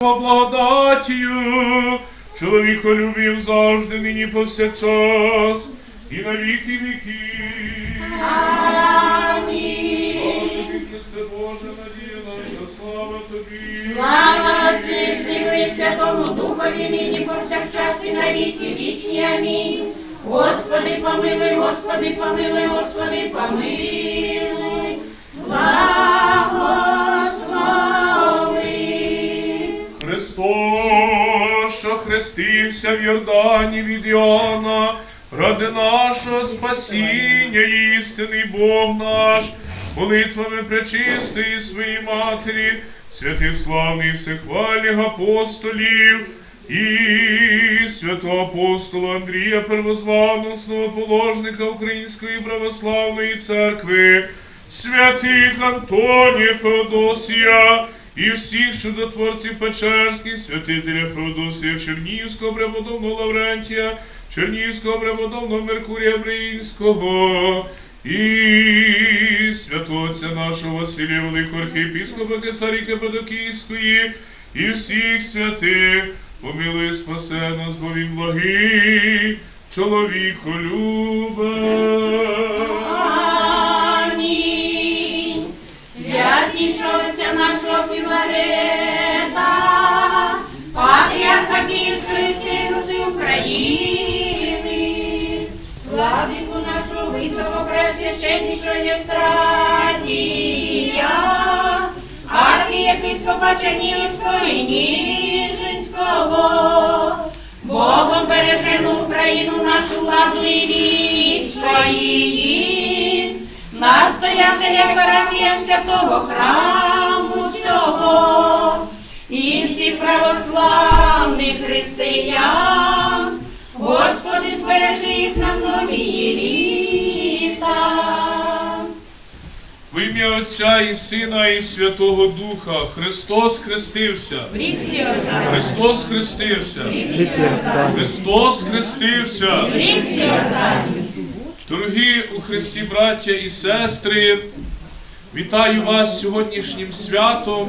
благодатію, чоловіко любив завжди, нині повсякчас, і на віки віків. Амінь. Слава тобі, Христе Боже, надія наша, слава тобі. Слава Отцю і Сину і Святому Духові, нині повсякчас і на віки вічні. Амінь. Господи, помилуй, Господи, помилуй, Господи, помилуй. Хрестився в Йордані від Іоанна, ради нашого спасіння, істинний Бог наш, молитвами пречистої своїй Матері, святих славних всехвальних апостолів і святого апостола Андрія Первозваного, основоположника Української православної церкви, святих Антонія Феодосія, і всіх чудотворців Печерських, святителя Феодосія Чернігівського, преподобного Лаврентія, Чернігівського преподобного Меркурія Бриїнського, і святого отця нашого Василія Великого архієпископа Кесарі Кападокійської, і всіх святих, помилуй спасе нас, бо він благий, чоловіко Амінь. Святішого отця нашого Філарета, патріарха Київської Синуси України, владику нашого високопреосвященнішого Євстратія, архієпископа Чернігівського і Ніжинського, Богом бережену Україну, нашу владу і військо її, настоятеля парафія святого храму християн, Господи, збережи їх на многії літа. В ім'я Отця і Сина і Святого Духа Христос хрестився. Христос хрестився. Христос хрестився. Дорогі у Христі браття і сестри, вітаю вас сьогоднішнім святом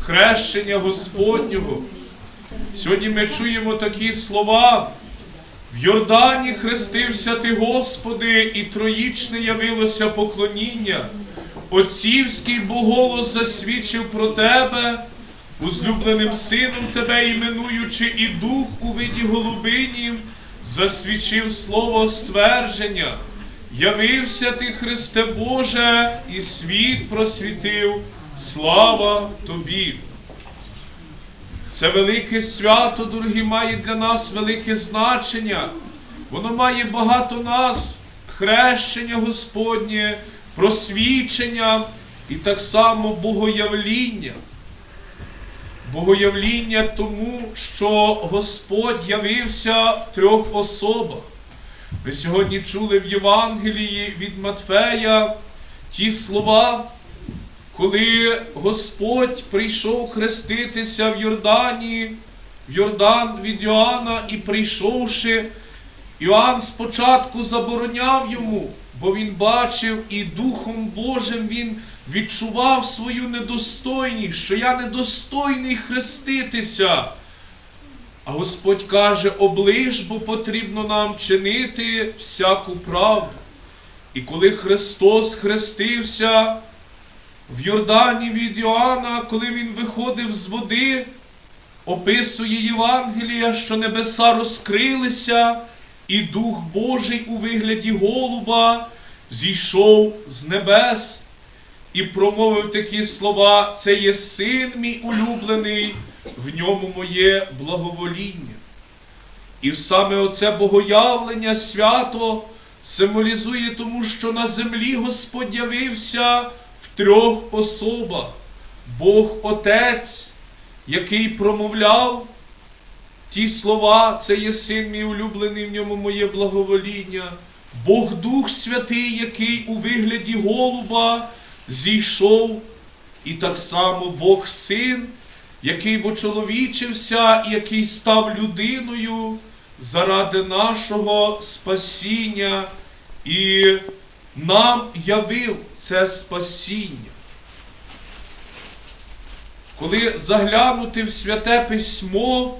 хрещення Господнього. Сьогодні ми чуємо такі слова. В Йордані хрестився ти, Господи, і троїчне явилося поклоніння. Отцівський боголос засвідчив про тебе, узлюбленим сином тебе іменуючи, і дух у виді голубині засвідчив слово ствердження. Явився ти, Христе Боже, і світ просвітив. Слава тобі! Це велике свято, дорогі, має для нас велике значення. Воно має багато нас, хрещення Господнє, просвічення і так само богоявління. Богоявління тому, що Господь явився в трьох особах. Ви сьогодні чули в Євангелії від Матфея ті слова, коли Господь прийшов хреститися в Йордані, в Йордан від Йоанна, і прийшовши, Іоанн спочатку забороняв йому, бо він бачив і Духом Божим він відчував свою недостойність, що я недостойний хреститися. А Господь каже, оближ, бо потрібно нам чинити всяку правду. І коли Христос хрестився в Йордані від Йоанна, коли він виходив з води, описує Євангелія, що небеса розкрилися, і Дух Божий у вигляді голуба зійшов з небес і промовив такі слова: Це є син мій улюблений, в ньому моє благовоління. І саме оце богоявлення свято символізує тому, що на землі Господь явився трьох особах. Бог Отець, який промовляв ті слова, це є син мій улюблений, в ньому моє благовоління. Бог Дух Святий, який у вигляді голуба зійшов, і так само Бог Син, який вочоловічився, і який став людиною заради нашого спасіння і нам явив це спасіння. коли заглянути в святе письмо,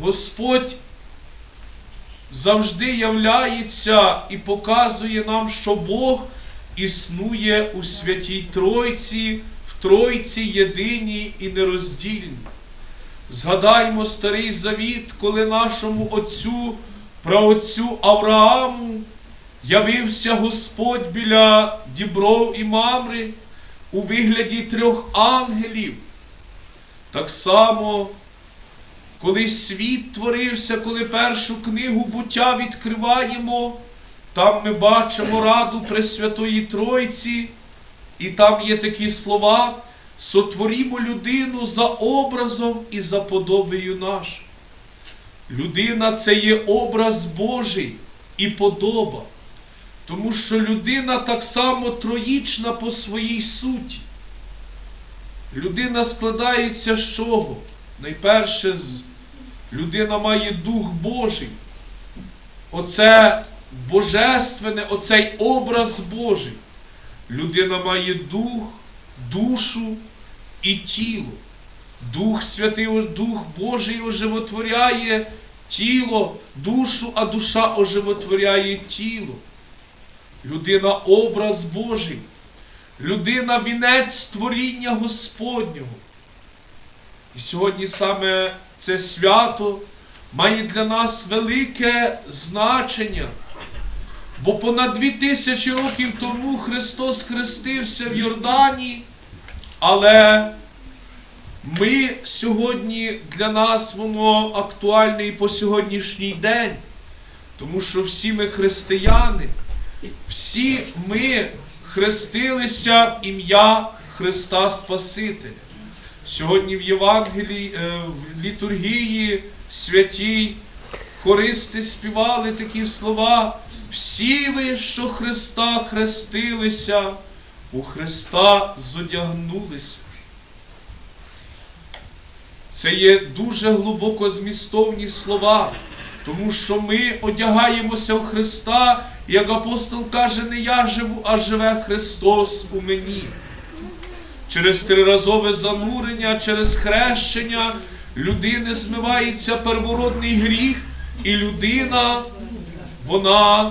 Господь завжди являється і показує нам, що Бог існує у святій Тройці, в Тройці єдиній і нероздільній. Згадаймо старий завіт, коли нашому отцю, праотцю Аврааму явився Господь біля дібров і мамри у вигляді трьох ангелів. Так само, коли світ творився, коли першу книгу буття відкриваємо, там ми бачимо раду Пресвятої Тройці, і там є такі слова. Сотворімо людину за образом і за подобою нашою. Людина це є образ Божий і подоба. Тому що людина так само троїчна по своїй суті. Людина складається з чого? Найперше, з... людина має Дух Божий. Оце Божественне, оцей образ Божий. Людина має дух, душу і тіло. Дух Святий, Дух Божий оживотворяє тіло, душу, а душа оживотворяє тіло. Людина образ Божий, людина вінець створіння Господнього. І сьогодні саме це свято має для нас велике значення. Бо понад дві тисячі років тому Христос хрестився в Йордані, але ми сьогодні для нас воно актуальне і по сьогоднішній день, тому що всі ми християни, всі ми хрестилися в ім'я Христа Спасителя. Сьогодні в Євангелії, е, в літургії святій хористи співали такі слова. Всі ви, що Христа хрестилися, у Христа зодягнулися. Це є дуже глибоко змістовні слова, тому що ми одягаємося в Христа, як апостол каже, не я живу, а живе Христос у мені. Через триразове занурення, через хрещення людини змивається первородний гріх, і людина, вона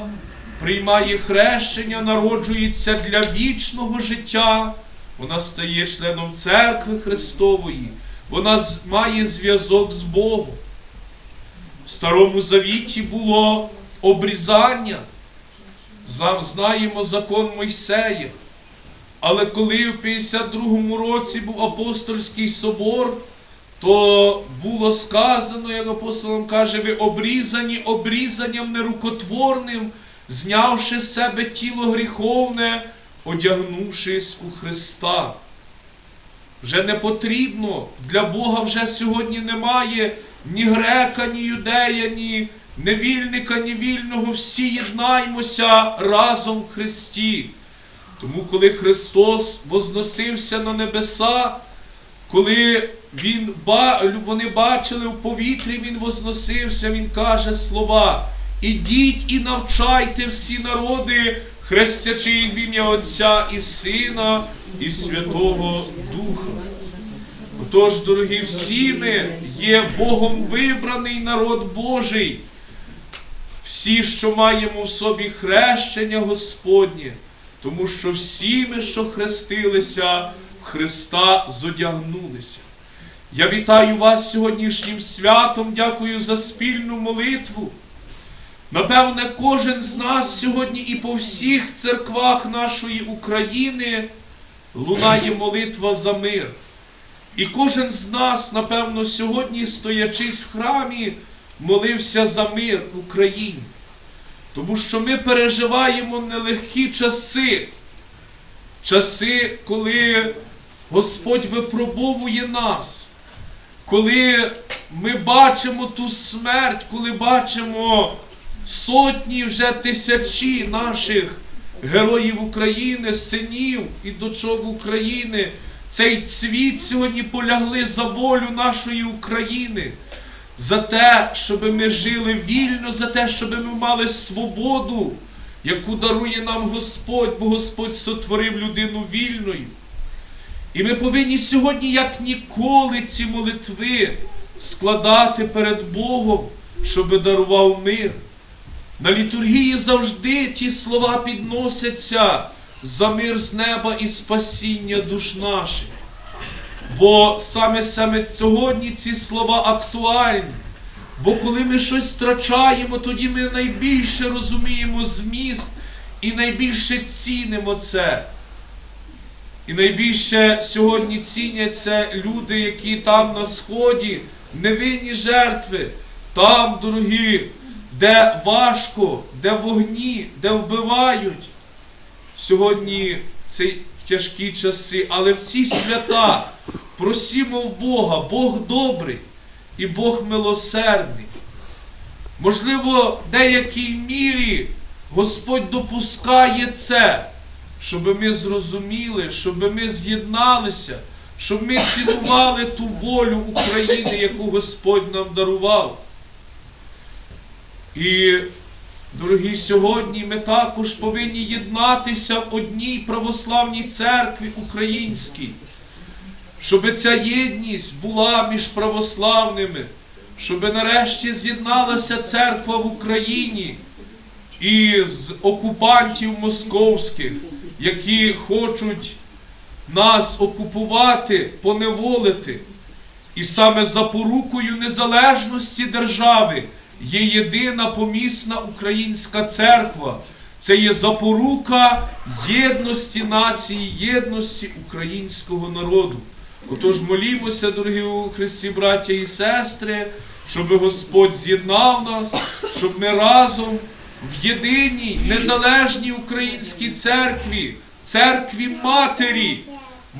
приймає хрещення, народжується для вічного життя, вона стає членом церкви Христової, вона має зв'язок з Богом. В Старому Завіті було обрізання, знаємо закон Мойсея. Але коли в 52-му році був апостольський собор, то було сказано, як апостолом каже, ви обрізані обрізанням нерукотворним, знявши з себе тіло гріховне, одягнувшись у Христа. Вже не потрібно, для Бога вже сьогодні немає ні грека, ні юдея, ні невільника, ні вільного. Всі єднаймося разом в Христі. Тому, коли Христос возносився на небеса, коли він, вони бачили в повітрі, Він возносився, Він каже слова. Ідіть і навчайте всі народи, хрестячи їх в ім'я Отця і Сина, і Святого Духа. Отож, дорогі, всі ми є Богом вибраний народ Божий. Всі, що маємо в собі хрещення Господнє, тому що всі ми, що хрестилися, в Христа зодягнулися. Я вітаю вас сьогоднішнім святом, дякую за спільну молитву. Напевне, кожен з нас сьогодні і по всіх церквах нашої України лунає молитва за мир. І кожен з нас, напевно, сьогодні, стоячись в храмі, молився за мир в Україні. Тому що ми переживаємо нелегкі часи, часи, коли Господь випробовує нас, коли ми бачимо ту смерть, коли бачимо сотні вже тисячі наших героїв України, синів і дочок України, цей цвіт сьогодні полягли за волю нашої України, за те, щоб ми жили вільно, за те, щоб ми мали свободу, яку дарує нам Господь, бо Господь сотворив людину вільною. І ми повинні сьогодні, як ніколи, ці молитви складати перед Богом, щоб дарував мир. На літургії завжди ті слова підносяться за мир з неба і спасіння душ наших. Бо саме саме сьогодні ці слова актуальні. Бо коли ми щось втрачаємо, тоді ми найбільше розуміємо зміст і найбільше цінимо це. І найбільше сьогодні ціняться люди, які там на сході, невинні жертви, там, дорогі, де важко, де вогні, де вбивають. Сьогодні ці тяжкі часи, але в ці свята просімо в Бога, Бог добрий і Бог милосердний. Можливо, в деякій мірі Господь допускає це, щоб ми зрозуміли, щоб ми з'єдналися, щоб ми цінували ту волю України, яку Господь нам дарував. І, дорогі, сьогодні ми також повинні єднатися в одній православній церкві українській, щоб ця єдність була між православними, щоб нарешті з'єдналася церква в Україні із окупантів московських, які хочуть нас окупувати, поневолити. І саме запорукою незалежності держави є єдина помісна українська церква. Це є запорука єдності нації, єдності українського народу. Отож молімося, дорогі у Христі, браття і сестри, щоб Господь з'єднав нас, щоб ми разом в єдиній незалежній українській церкві, церкві Матері,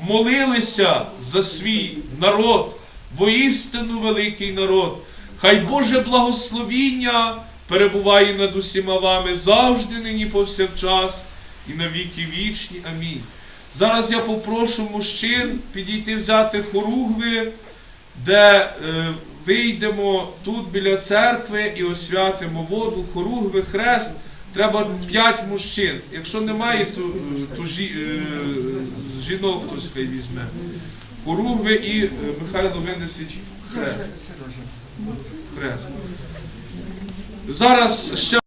молилися за свій народ, воістину великий народ. Хай Боже благословіння перебуває над усіма вами завжди, нині повсякчас і на віки вічні. Амінь. Зараз я попрошу мужчин підійти взяти хоругви, де е, вийдемо тут біля церкви і освятимо воду, хоругви, хрест. Треба п'ять мужчин. Якщо немає, то, е, то жі, е, жінок хтось хай візьме. Хоругви і е, Михайло винесить хрест. Хрест. Зараз ще